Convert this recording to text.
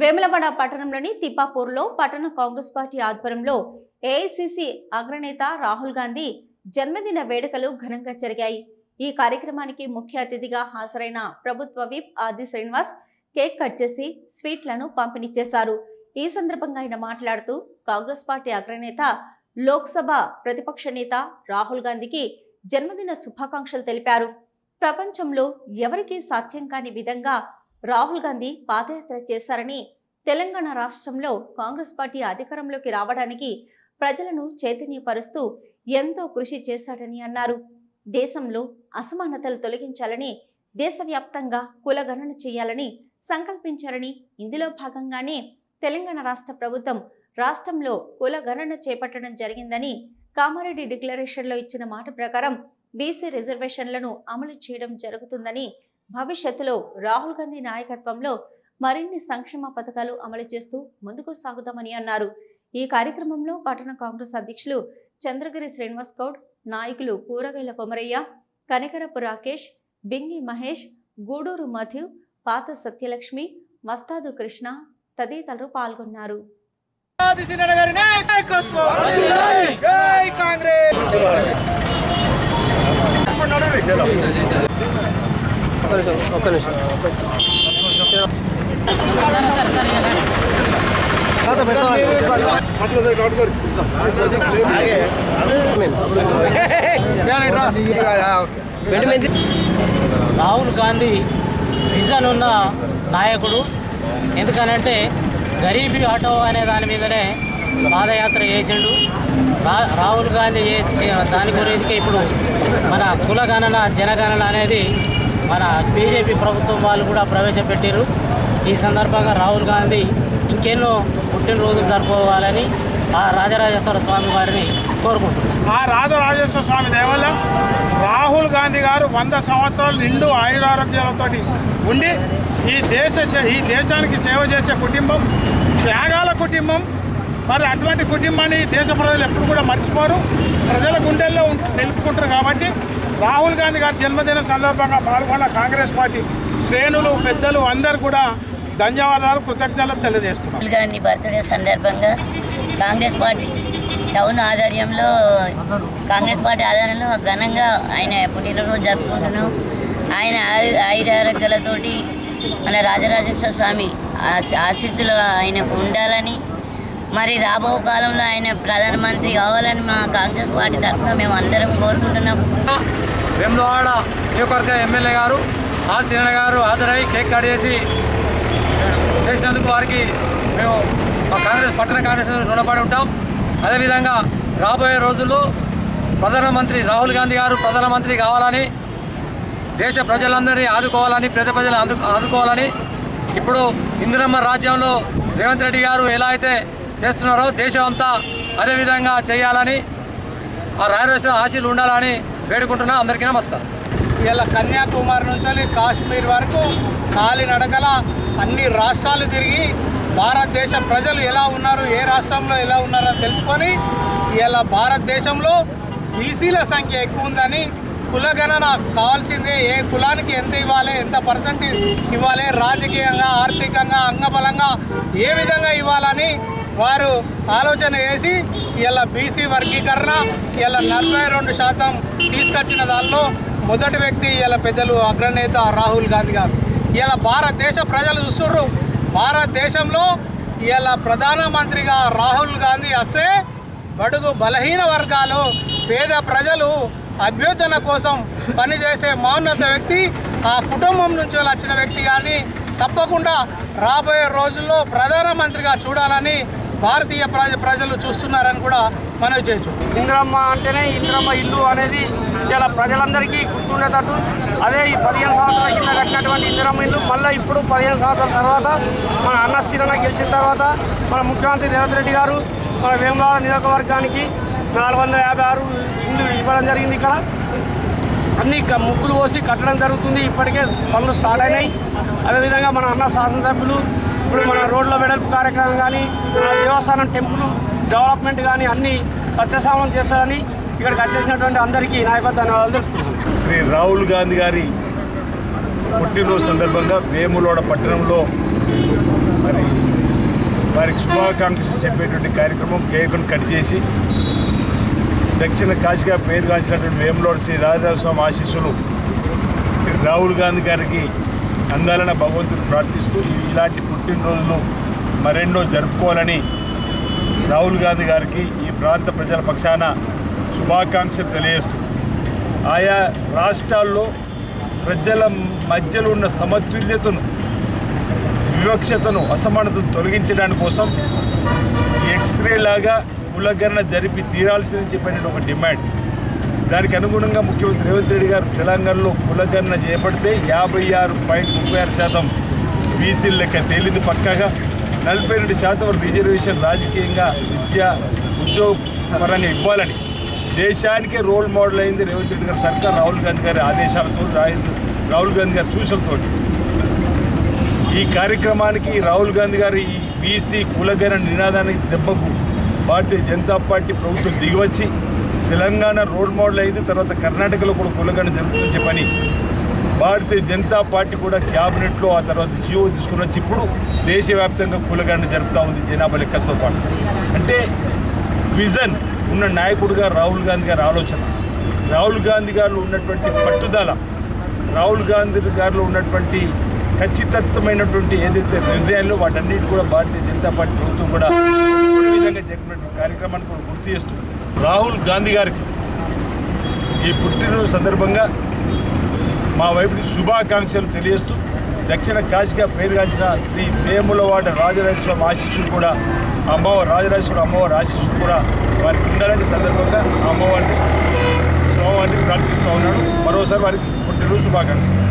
వేములవాడ పట్టణంలోని తిప్పాపూర్లో పట్టణ కాంగ్రెస్ పార్టీ ఆధ్వర్యంలో ఏఐసిసి అగ్రనేత రాహుల్ గాంధీ జన్మదిన వేడుకలు ఘనంగా జరిగాయి. ఈ కార్యక్రమానికి ముఖ్య అతిథిగా హాజరైన ప్రభుత్వ విప్ ఆది శ్రీనివాస్ కేక్ కట్ చేసి స్వీట్లను పంపిణీ చేశారు. ఈ సందర్భంగా ఆయన మాట్లాడుతూ కాంగ్రెస్ పార్టీ అగ్రనేత లోక్సభ ప్రతిపక్ష నేత రాహుల్ గాంధీకి జన్మదిన శుభాకాంక్షలు తెలిపారు. ప్రపంచంలో ఎవరికీ సాధ్యం కాని విధంగా రాహుల్ గాంధీ పాదయాత్ర చేశారని తెలంగాణ రాష్ట్రంలో కాంగ్రెస్ పార్టీ అధికారంలోకి రావడానికి ప్రజలను చైతన్యపరుస్తూ ఎంతో కృషి చేశాడని అన్నారు. దేశంలో అసమానతలు తొలగించాలని దేశవ్యాప్తంగా కులగణన చేయాలని సంకల్పించారని ఇందులో భాగంగానే తెలంగాణ రాష్ట్ర ప్రభుత్వం రాష్ట్రంలో కులగణన చేపట్టడం జరిగిందని కామారెడ్డి డిక్లరేషన్లో ఇచ్చిన మాట ప్రకారం బీసీ రిజర్వేషన్లను అమలు చేయడం జరుగుతుందని భవిష్యత్తులో రాహుల్ గాంధీ నాయకత్వంలో మరిన్ని సంక్షేమ పథకాలు అమలు చేస్తూ ముందుకు సాగుతామని అన్నారు. ఈ కార్యక్రమంలో పట్టణ కాంగ్రెస్ అధ్యక్షులు చంద్రగిరి శ్రీనివాస్ గౌడ్ నాయకులు కూరగాయల కొమరయ్య కనికరపు రాకేష్ బింగి మహేష్ గూడూరు మధు పాత సత్యలక్ష్మి మస్తాదు కృష్ణ తదితరులు పాల్గొన్నారు. కాంగ్రెస్! రాహుల్ గాంధీ విజన్ ఉన్న నాయకుడు. ఎందుకనంటే గరీబీ ఆటో అనే దాని మీదనే పాదయాత్ర చేసిండు. రాహుల్ గాంధీ దాని గురించి ఇప్పుడు మన కులగణన జనగణన అనేది మన బీజేపీ ప్రభుత్వం వాళ్ళు కూడా ప్రవేశపెట్టారు ఈ సందర్భంగా రాహుల్ గాంధీ ఇంకెన్నో పుట్టినరోజులు జరుపుకోవాలని ఆ రాజరాజేశ్వర స్వామి వారిని కోరుకుంటున్నాను ఆ రాజరాజేశ్వర స్వామి దేవల్ల రాహుల్ గాంధీ గారు వంద సంవత్సరాలు నిండు ఆయురారోగ్యాలతోటి ఉండి ఈ దేశ సే- ఈ దేశానికి సేవ చేసే కుటుంబం త్యాగాల కుటుంబం మరి అటువంటి కుటుంబాన్ని ఈ దేశ ప్రజలు ఎప్పుడు కూడా మర్చిపోరు. ప్రజల గుండెల్లో నిలుపుకుంటారు కాబట్టి రాహుల్ గాంధీ గారి జన్మదిన సందర్భంగా పాల్గొన్న కాంగ్రెస్ పార్టీ శ్రేణులు పెద్దలు అందరూ కూడా ధన్యవాదాలు కృతజ్ఞతలు తెలియజేస్తున్నారు రాహుల్ గాంధీ బర్త్డే సందర్భంగా కాంగ్రెస్ పార్టీ టౌన్ ఆధ్వర్యంలో కాంగ్రెస్ పార్టీ ఆధ్వర్యంలో ఘనంగా ఆయన పుట్టినరోజు జరుపుకుంటున్నాం. ఆయన ఆయురారోగ్యాలతోటి మన రాజరాజేశ్వర స్వామి ఆశీస్సులు ఆయనకు ఉండాలని మరి రాబో కాలంలో ఆయన ప్రధానమంత్రి కావాలని మా కాంగ్రెస్ పార్టీ తరఫున మేము అందరం కోరుకుంటున్నాం. వేములవాడ నియోజకవర్గ ఎమ్మెల్యే గారు ఆ గారు హాజరై కేక్ కట్ చేసి చేసినందుకు వారికి మేము మా కాంగ్రెస్ పట్టణ కాంగ్రెస్ రుణపడి ఉంటాం. అదేవిధంగా రాబోయే రోజుల్లో ప్రధానమంత్రి రాహుల్ గాంధీ గారు ప్రధానమంత్రి కావాలని దేశ ప్రజలందరినీ ఆదుకోవాలని పేద ప్రజలు ఆదు ఆదుకోవాలని ఇప్పుడు ఇందిరమ్మ రాజ్యంలో రేవంత్ రెడ్డి గారు ఎలా అయితే చేస్తున్నారో దేశం అంతా అదేవిధంగా చేయాలని ఆ రాయలసీమ ఆశీలు ఉండాలని వేడుకుంటున్నా అందరికీ నమస్కారం. ఇలా కన్యాకుమారి నుంచి కాశ్మీర్ వరకు కాలినడకల అన్ని రాష్ట్రాలు తిరిగి భారతదేశ ప్రజలు ఎలా ఉన్నారు ఏ రాష్ట్రంలో ఎలా ఉన్నారని తెలుసుకొని ఇలా భారతదేశంలో బీసీల సంఖ్య ఎక్కువ ఉందని కులగణన కావాల్సిందే ఏ కులానికి ఎంత ఇవ్వాలి ఎంత పర్సెంట్ ఇవ్వాలి రాజకీయంగా ఆర్థికంగా అంగబలంగా ఏ విధంగా ఇవ్వాలని వారు ఆలోచన చేసి ఇలా బీసీ వర్గీకరణ ఇలా నలభై రెండు శాతం తీసుకొచ్చిన దానిలో మొదటి వ్యక్తి ఇలా పెద్దలు అగ్రనేత రాహుల్ గాంధీ గారు. ఇలా భారతదేశ ప్రజలు చూస్తుర్రు. భారతదేశంలో ఇలా ప్రధానమంత్రిగా రాహుల్ గాంధీ వస్తే బడుగు బలహీన వర్గాలు పేద ప్రజలు అభ్యర్థన కోసం పనిచేసే మౌన్నత వ్యక్తి ఆ కుటుంబం నుంచి వచ్చిన వ్యక్తి కానీ తప్పకుండా రాబోయే రోజుల్లో ప్రధానమంత్రిగా చూడాలని భారతీయ ప్రజ ప్రజలు చూస్తున్నారని కూడా మనవి చేయొచ్చు. ఇంద్రమ్మ అంటేనే ఇంద్రమ్మ ఇల్లు అనేది ఇలా ప్రజలందరికీ గుర్తుండేటట్టు. అదే ఈ పదిహేను సంవత్సరాల కింద కట్టినటువంటి ఇందిరమ్మ ఇల్లు మళ్ళీ ఇప్పుడు పదిహేను సంవత్సరాల తర్వాత మన అన్న శ్రీరణ గెలిచిన తర్వాత మన ముఖ్యమంత్రి రేవంత్ రెడ్డి గారు మన వేములవాడ నియోజకవర్గానికి నాలుగు వందల యాభై ఆరు ఇల్లు ఇవ్వడం జరిగింది ఇక్కడ. అన్ని ముక్కులు పోసి కట్టడం జరుగుతుంది. ఇప్పటికే పనులు స్టార్ట్ అయినాయి. అదేవిధంగా మన అన్న శాసనసభ్యులు ఇప్పుడు మన రోడ్ల వెడల్పు కార్యక్రమం కానీ మన దేవస్థానం టెంపుల్ డెవలప్మెంట్ కానీ అన్నీ సత్యసామం చేస్తారని ఇక్కడికి వచ్చేసినటువంటి అందరికీ నా ధన్యవాదాలు శ్రీ రాహుల్ గాంధీ గారి పుట్టినరోజు సందర్భంగా వేములోడ పట్టణంలో మరి వారికి శుభాకాంక్షలు చెప్పేటువంటి కార్యక్రమం కేకును కట్ చేసి దక్షిణ కాశీగా పేరుగాంచినటువంటి వేములోడు శ్రీ రాజరాజ స్వామి ఆశీస్సులు శ్రీ రాహుల్ గాంధీ గారికి అందాలన్న భగవంతుడు ప్రార్థిస్తూ ఇలాంటి పుట్టినరోజులు మరెన్నో జరుపుకోవాలని రాహుల్ గాంధీ గారికి ఈ ప్రాంత ప్రజల పక్షాన శుభాకాంక్షలు తెలియజేస్తూ ఆయా రాష్ట్రాల్లో ప్రజల మధ్యలో ఉన్న సమతుల్యతను వివక్షతను అసమానతను తొలగించడానికి కోసం ఎక్స్రే లాగా కులగరణ జరిపి తీరాల్సిందని చెప్పిన ఒక డిమాండ్. దానికి అనుగుణంగా ముఖ్యమంత్రి రేవంత్ రెడ్డి గారు తెలంగాణలో కులగణన చేపడితే యాభై ఆరు పాయింట్ ముప్పై ఆరు శాతం బీసీల లెక్క తేలింది పక్కాగా. నలభై రెండు శాతం రిజర్వేషన్ రాజకీయంగా విద్య ఉద్యోగ పరంగా ఇవ్వాలని. దేశానికే రోల్ మోడల్ అయింది రేవంత్ రెడ్డి గారి సర్కార్ రాహుల్ గాంధీ గారి ఆదేశాలతో రాహుల్ గాంధీ గారి సూచనలతో ఈ కార్యక్రమానికి రాహుల్ గాంధీ గారి ఈ బీసీ కులగణ నినాదానికి దెబ్బకు భారతీయ జనతా పార్టీ ప్రభుత్వం దిగివచ్చి తెలంగాణ రోల్ మోడల్ అయింది తర్వాత కర్ణాటకలో కూడా కులగణ జరుగుతుందని పని. భారతీయ జనతా పార్టీ కూడా క్యాబినెట్లో ఆ తర్వాత జియో తీసుకుని వచ్చి ఇప్పుడు దేశవ్యాప్తంగా కులగణ జరుపుతూ ఉంది జనాభా లెక్కలతో పాటు. అంటే విజన్ ఉన్న నాయకుడిగా రాహుల్ గాంధీ గారి ఆలోచన. రాహుల్ గాంధీ గారిలో ఉన్నటువంటి పట్టుదల రాహుల్ గాంధీ గారిలో ఉన్నటువంటి ఖచ్చితత్వమైనటువంటి ఏదైతే నిర్ణయాలు వాటన్నిటి కూడా భారతీయ జనతా పార్టీ ప్రభుత్వం కూడా ఘనంగా జరిపినటువంటి కార్యక్రమాన్ని కూడా గుర్తు చేస్తూ రాహుల్ గాంధీ గారికి ఈ పుట్టినరోజు సందర్భంగా మా వైపుని శుభాకాంక్షలు తెలియజేస్తూ దక్షిణ కాశీగా పేరుగాంచిన శ్రీ వేములవాడ రాజరాజేశ్వరం ఆశీస్సులు కూడా అమ్మవారి రాజరాజేశ్వరం అమ్మవారి ఆశీస్సులు కూడా వారికి ఉండాలని సందర్భంగా అమ్మవారిని స్వామివారిని ప్రార్థిస్తూ ఉన్నాడు మరోసారి వారికి పుట్టినరోజు శుభాకాంక్షలు.